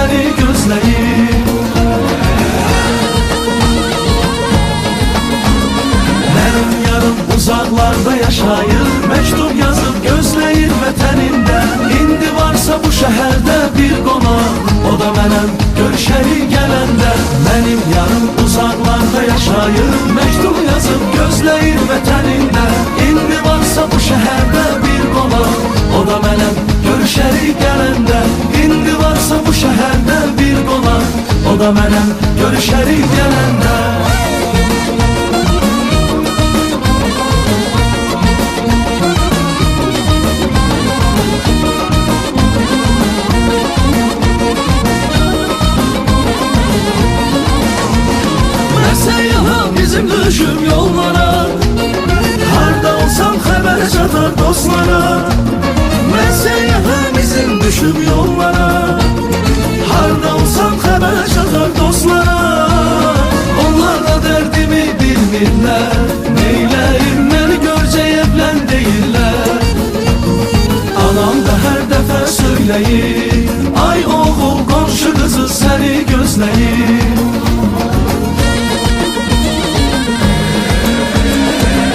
seni gözləyim Mənim yarım uzaqlarda yaşayır Məktub yazıb gözləyir vətənində İndi varsa bu şəhərdə bir qonaq O da mənəm da mənəm görüşəli gələndə bizim düşüm yollara. Harda olsam haber çatar dostlara. Mesela bizim düşüm yollara bilmirlər Neyləyim məni görcə evlən deyirlər Anam da hər dəfə söyləyir Ay oğul qonşu qızı səni gözləyir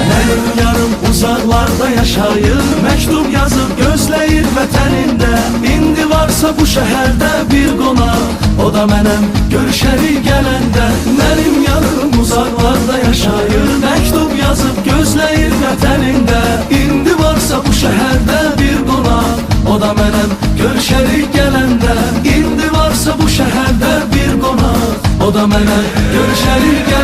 Benim yarım uzaklarda yaşayır Mektup yazıp gözləyir vətənində İndi varsa bu şəhərdə bir qonaq O da mənəm görüşəli yaşayır Mektup yazıp gözləyir vətənində. İndi varsa bu şəhərdə bir qonaq O da mənəm görüşəli gələndə. İndi varsa bu şəhərdə bir qonaq O da mənəm görüşəli gələndə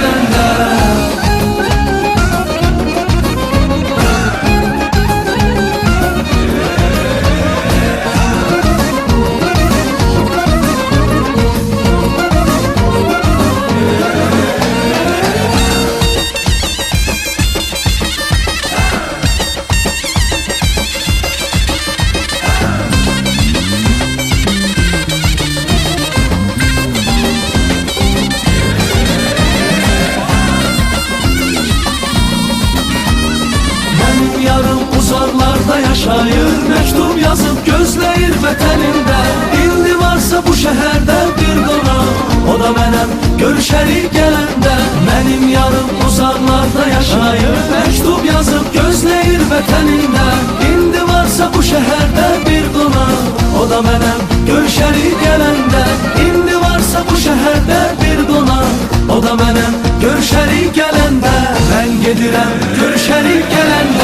görüşəli gələndə Mənim yarım uzaklarda yaşayır Mektup yazıp gözləyir vətənində İndi varsa bu şəhərdə bir qonaq O da mənəm görüşəli gələndə İndi varsa bu şəhərdə bir qonaq O da mənəm görüşəli gələndə Mən gedirəm görüşəli gələndə